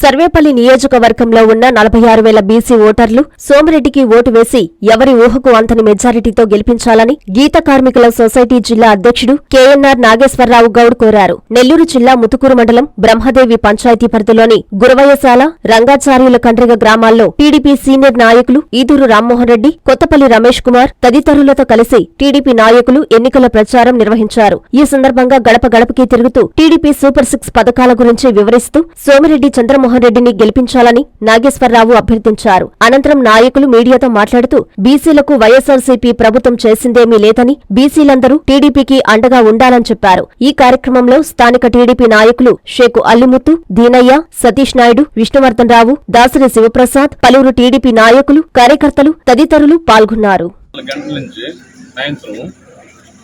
సర్వేపల్లి నియోజకవర్గంలో ఉన్న నలభై ఆరు వేల బీసీ ఓటర్లు సోమిరెడ్డికి ఓటు వేసి ఎవరి ఊహకు అంతని మెజారిటీతో గెలిపించాలని గీత కార్మికుల సొసైటీ జిల్లా అధ్యక్షుడు కేఎన్ఆర్ నాగేశ్వరరావు గౌడ్ కోరారు. నెల్లూరు జిల్లా ముతుకూరు మండలం బ్రహ్మదేవి పంచాయతీ పరిధిలోని గురవయ్యశాల రంగాచార్యుల కండ్రిగ గ్రామాల్లో టీడీపీ సీనియర్ నాయకులు ఈదూరు రామ్మోహన్ రెడ్డి కొత్తపల్లి రమేష్ కుమార్ తదితరులతో కలిసి టీడీపీ నాయకులు ఎన్నికల ప్రచారం నిర్వహించారు. ఈ సందర్భంగా గడప గడపకి తిరుగుతూ టీడీపీ సూపర్ సిక్స్ పథకాల గురించి వివరిస్తూ సోమిరెడ్డి చంద్రమోహన్ రెడ్డిని గెలిపించాలని నాగేశ్వరరావు అభ్యర్థించారు. అనంతరం నాయకులు మీడియాతో మాట్లాడుతూ బీసీలకు వైఎస్సార్సీపీ ప్రభుత్వం చేసిందేమీ లేదని బీసీలందరూ టీడీపీకి అండగా ఉండాలని చెప్పారు. ఈ కార్యక్రమంలో స్థానిక టీడీపీ నాయకులు షేకు అల్లిముత్తు దీనయ్య సతీష్ నాయుడు విష్ణువర్ధన్ రావు దాసరి శివప్రసాద్ పలువురు టీడీపీ నాయకులు కార్యకర్తలు తదితరులు పాల్గొన్నారు.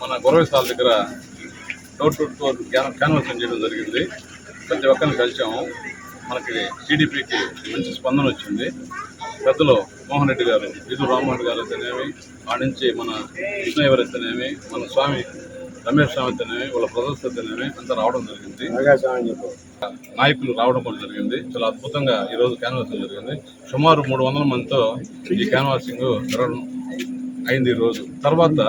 మన దగ్గర డోర్ టు డోర్ చేయడం జరిగింది. ప్రతి ఒక్కరిని కలిసాము మనకి టీడీపీకి మంచి స్పందన వచ్చింది. పెద్దలు మోహన్ రెడ్డి గారు విధు రామ్మోహన్ గారు అయితేనేమి ఆ నుంచి మన కృష్ణయ్య అయితేనేమి మన స్వామి రమేష్ స్వామి అయితేనేమి వాళ్ళ బ్రదర్స్ అయితేనేమి అంతా రావడం జరిగింది. నాయకులు రావడం కూడా జరిగింది. చాలా అద్భుతంగా ఈ రోజు క్యాన్వాసింగ్ జరిగింది. సుమారు మూడు వందల మందితో ఈ క్యాన్వాసింగ్ జరగడం అయింది ఈరోజు రోజు. తర్వాత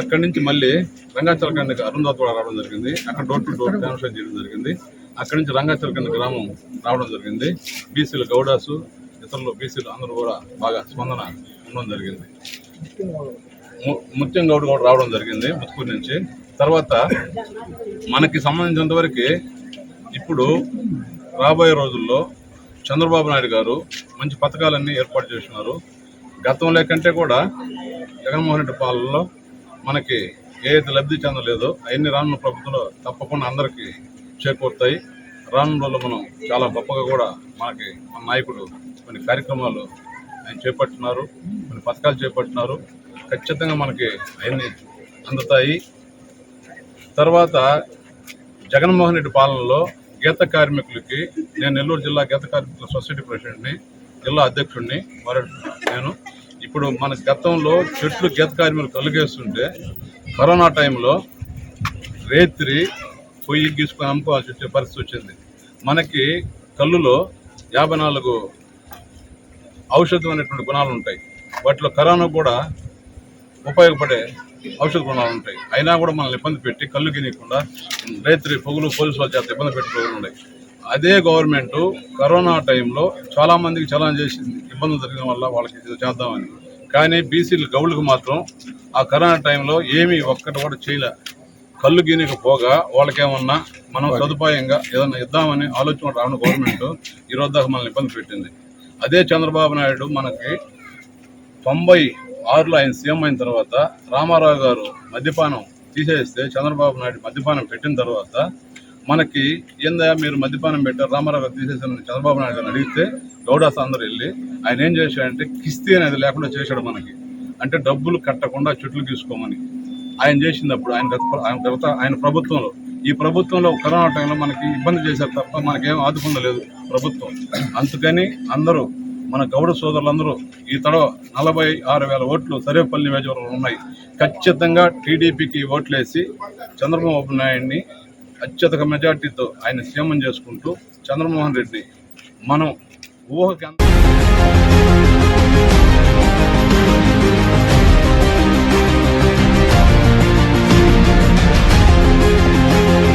అక్కడి నుంచి మళ్ళీ రంగాచలకండి అరుంధత్ కూడా రావడం జరిగింది. అక్కడ డోర్ టు డోర్ క్యాన్వాసింగ్ చేయడం జరిగింది. అక్కడి నుంచి రంగాచలకండి గ్రామం రావడం జరిగింది. బీసీలు గౌడాసు ఇతరులు బీసీలు అందరూ కూడా బాగా స్పందన ఉండడం జరిగింది. ము- ముత్యం గౌడ్ కూడా రావడం జరిగింది ముత్తుకూరు నుంచి. తర్వాత మనకి సంబంధించినంత వరకు ఇప్పుడు రాబోయే రోజుల్లో చంద్రబాబు నాయుడు గారు మంచి పథకాలన్నీ ఏర్పాటు చేస్తున్నారు. గతంలో కంటే కూడా జగన్మోహన్ రెడ్డి పాలనలో మనకి ఏదైతే లబ్ధి చెందలేదో అవన్నీ రానున్న ప్రభుత్వంలో తప్పకుండా అందరికీ చేకూరుతాయి. రానున్న రోజుల్లో మనం చాలా గొప్పగా కూడా మనకి మన నాయకుడు కొన్ని కార్యక్రమాలు ఆయన చేపట్టున్నారు కొన్ని పథకాలు చేపట్టినారు ఖచ్చితంగా మనకి అవన్నీ అందుతాయి. తర్వాత జగన్మోహన్ రెడ్డి పాలనలో గీత కార్మికులకి నేను నెల్లూరు జిల్లా గీత కార్మికుల సొసైటీ ప్రెసిడెంట్ని జిల్లా అధ్యక్షుడిని వారు నేను. ఇప్పుడు మన గతంలో చెట్లు గీత కార్మికులు కలిగేస్తుంటే కరోనా టైంలో రేత్రి పొయ్యి గీసుకొని అమ్ముకోవాల్సి వచ్చే పరిస్థితి వచ్చింది. మనకి కళ్ళులో యాభై నాలుగు ఔషధమైనటువంటి గుణాలు ఉంటాయి. వాటిలో కరోనా కూడా ఉపయోగపడే ఔషధ గుణాలు ఉంటాయి. అయినా కూడా మనల్ని ఇబ్బంది పెట్టి కళ్ళు గినీయకుండా రైతులు పొగులు పోలీసు వాళ్ళ చేత ఇబ్బంది పెట్టి రోజులు ఉన్నాయి. అదే గవర్నమెంట్ కరోనా టైంలో చాలా చలాన్ చేసింది ఇబ్బందులు జరిగిన వల్ల వాళ్ళకి చేద్దామని. కానీ బీసీలు గౌళ్ళకు మాత్రం ఆ కరోనా టైంలో ఏమీ ఒక్కటి కూడా చేయలే. కళ్ళు గినికి పోగా వాళ్ళకేమన్నా మనం సదుపాయంగా ఏదన్నా ఇద్దామని ఆలోచన రావడం గవర్నమెంట్ ఈ రోజు దాకా మనల్ని ఇబ్బంది పెట్టింది. అదే చంద్రబాబు నాయుడు మనకి తొంభై ఆరులో ఆయన సీఎం అయిన తర్వాత రామారావు గారు మద్యపానం తీసేస్తే చంద్రబాబు నాయుడు మద్యపానం పెట్టిన తర్వాత మనకి ఏందా మీరు మద్యపానం పెట్టారు రామారావు గారు తీసేసారని చంద్రబాబు నాయుడు గారిని అడిగితే గౌడాస్ అందరూ వెళ్ళి ఆయన ఏం చేశాడంటే కిస్తీ అనేది లేకుండా చేశాడు మనకి. అంటే డబ్బులు కట్టకుండా చెట్లు తీసుకోమని ఆయన చేసింది అప్పుడు ఆయన గత- ఆయన ఆయన ప్రభుత్వంలో. ఈ ప్రభుత్వంలో కరోనా టైంలో మనకి ఇబ్బంది చేశారు తప్ప మనకేం ఆదుకుందలేదు ప్రభుత్వం. అందుకని అందరూ మన గౌడ సోదరులందరూ ఈ తడవ నలభై ఆరు వేల ఓట్లు సరేపల్లి నియోజకవర్గంలో ఉన్నాయి. ఖచ్చితంగా టీడీపీకి ఓట్లేసి చంద్రబాబు నాయుడిని అత్యధిక మెజార్టీతో ఆయన సీఎం చేసుకుంటూ చంద్రమోహన్ రెడ్డి మనం ఊహకి అంద-